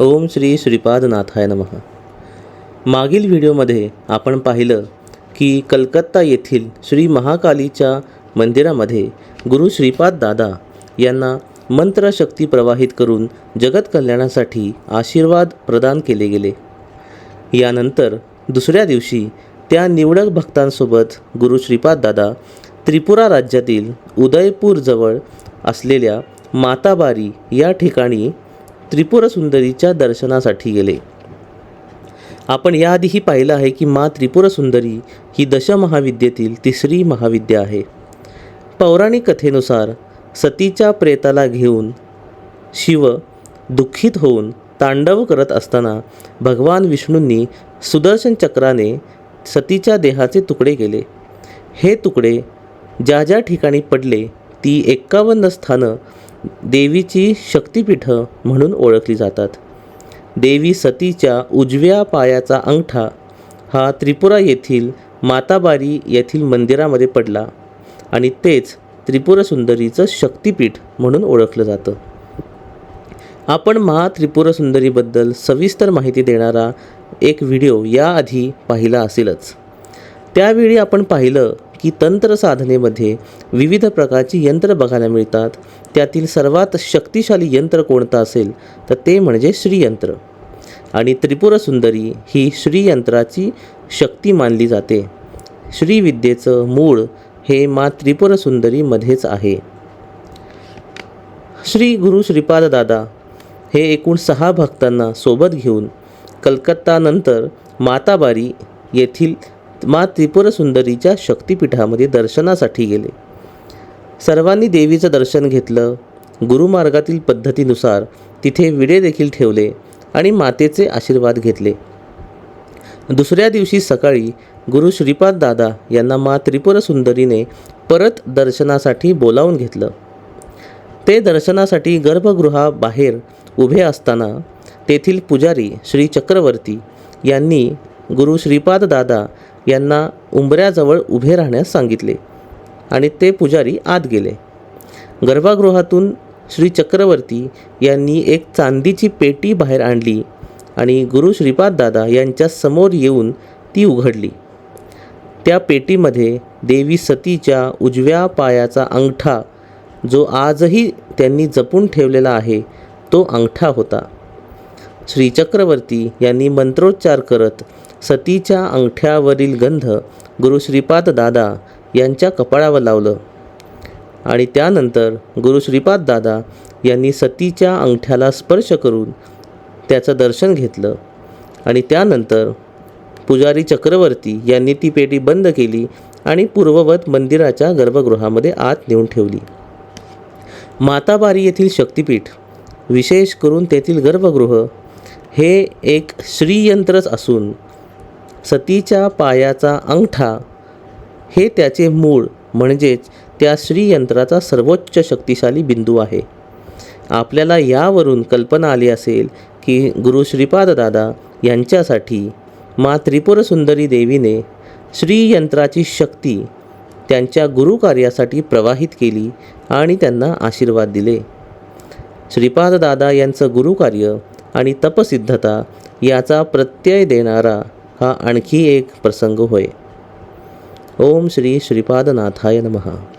ओम श्री श्रीपादनाथाय नमः. मागील व्हिडिओमध्ये आपण पाहिलं की कलकत्ता येथील श्री महाकालीच्या मंदिरामध्ये गुरु श्रीपाद दादा यांना मंत्रशक्ती प्रवाहित करून जगत कल्याणासाठी आशीर्वाद प्रदान केले गेले. यानंतर दुसऱ्या दिवशी त्या निवडक भक्तांसोबत गुरु श्रीपाद दादा त्रिपुरा राज्यातील उदयपूरजवळ असलेल्या माताबारी या ठिकाणी त्रिपुर सुंदरीच्या दर्शनासाठी गेले. आपण याआधीही पाहिलं आहे की मा त्रिपुर सुंदरी ही दशमहाविद्येतील तिसरी महाविद्या आहे. पौराणिक कथेनुसार सतीच्या प्रेताला घेऊन शिव दुःखित होऊन तांडव करत असताना भगवान विष्णूंनी सुदर्शन चक्राने सतीच्या देहाचे तुकडे केले. हे तुकडे ज्या ज्या ठिकाणी पडले ती एक्कावन्न स्थानं देवीची शक्तिपीठं म्हणून ओळखली जातात. देवी सतीच्या उजव्या पायाचा अंगठा हा त्रिपुरा येथील माताबारी येथील मंदिरामध्ये पडला आणि तेच त्रिपुरसुंदरीचं शक्तिपीठ म्हणून ओळखलं जातं. आपण महा सविस्तर माहिती देणारा एक व्हिडिओ याआधी पाहिला असेलच. त्यावेळी आपण पाहिलं की तंत्र साधनेमध्ये विविध प्रकारची यंत्र बघायला मिळतात. त्यातील सर्वात शक्तिशाली यंत्र कोणतं असेल तर ते म्हणजे श्रीयंत्र. आणि त्रिपुरसुंदरी ही श्रीयंत्राची शक्ती मानली जाते. श्रीविद्येचं मूळ हे मा त्रिपुरसुंदरीमध्येच आहे. श्री गुरु श्रीपाद दादा हे एकूण सहा भक्तांना सोबत घेऊन कलकत्तानंतर माताबारी येथील मा त्रिपुर सुंदरीच्या शक्तिपीठामध्ये दर्शनासाठी गेले. सर्वांनी देवीचं दर्शन घेतलं. गुरुमार्गातील पद्धतीनुसार तिथे विडे देखील ठेवले आणि मातेचे आशीर्वाद घेतले. दुसऱ्या दिवशी सकाळी गुरु श्रीपाद दादा यांना मा त्रिपुर सुंदरीने परत दर्शनासाठी बोलावून घेतलं. ते दर्शनासाठी गर्भगृहाबाहेर उभे असताना तेथील पुजारी श्री चक्रवर्ती यांनी गुरु श्रीपाद दादा यांना उंबऱ्याजवळ उभे राहण्यास सांगितले आणि ते पुजारी आत गेले. गर्भागृहातून श्री चक्रवर्ती यांनी एक चांदीची पेटी बाहेर आणली आणि गुरु श्रीपाद दादा यांच्या समोर येऊन ती उघडली. त्या पेटीमध्ये देवी सतीच्या उजव्या पायाचा अंगठा जो आजही त्यांनी जपून ठेवलेला आहे तो अंगठा होता. श्री चक्रवर्ती यांनी मंत्रोच्चार करत सतीच्या अंगठ्यावरील गंध गुरु श्रीपाद दादा यांच्या कपाळावर लावलं. आणि त्यानंतर गुरु श्रीपाद दादा यांनी सतीच्या अंगठ्याला स्पर्श करून त्याचं दर्शन घेतलं. आणि त्यानंतर पुजारी चक्रवर्ती यांनी ती पेटी बंद केली आणि पूर्ववत मंदिराच्या गर्भगृहामध्ये आत नेऊन ठेवली. माताबारी येथील शक्तिपीठ विशेष करून तेथील गर्भगृह हे एक श्रीयंत्रच असून सतीच्या पायाचा अंगठा हे त्याचे मूळ म्हणजेच त्या श्रीयंत्राचा सर्वोच्च शक्तिशाली बिंदू आहे. आपल्याला यावरून कल्पना आली असेल की गुरु श्रीपाद दादा यांच्यासाठी मा त्रिपुर सुंदरी देवीने श्रीयंत्राची शक्ती त्यांच्या गुरुकार्यासाठी प्रवाहित केली आणि त्यांना आशीर्वाद दिले. श्रीपाद दादा यांचं गुरुकार्य आणि तपसिद्धता याचा प्रत्यय देणारा हा आणखी एक प्रसंग होय. ओम श्री श्रीपादनाथाय नमः.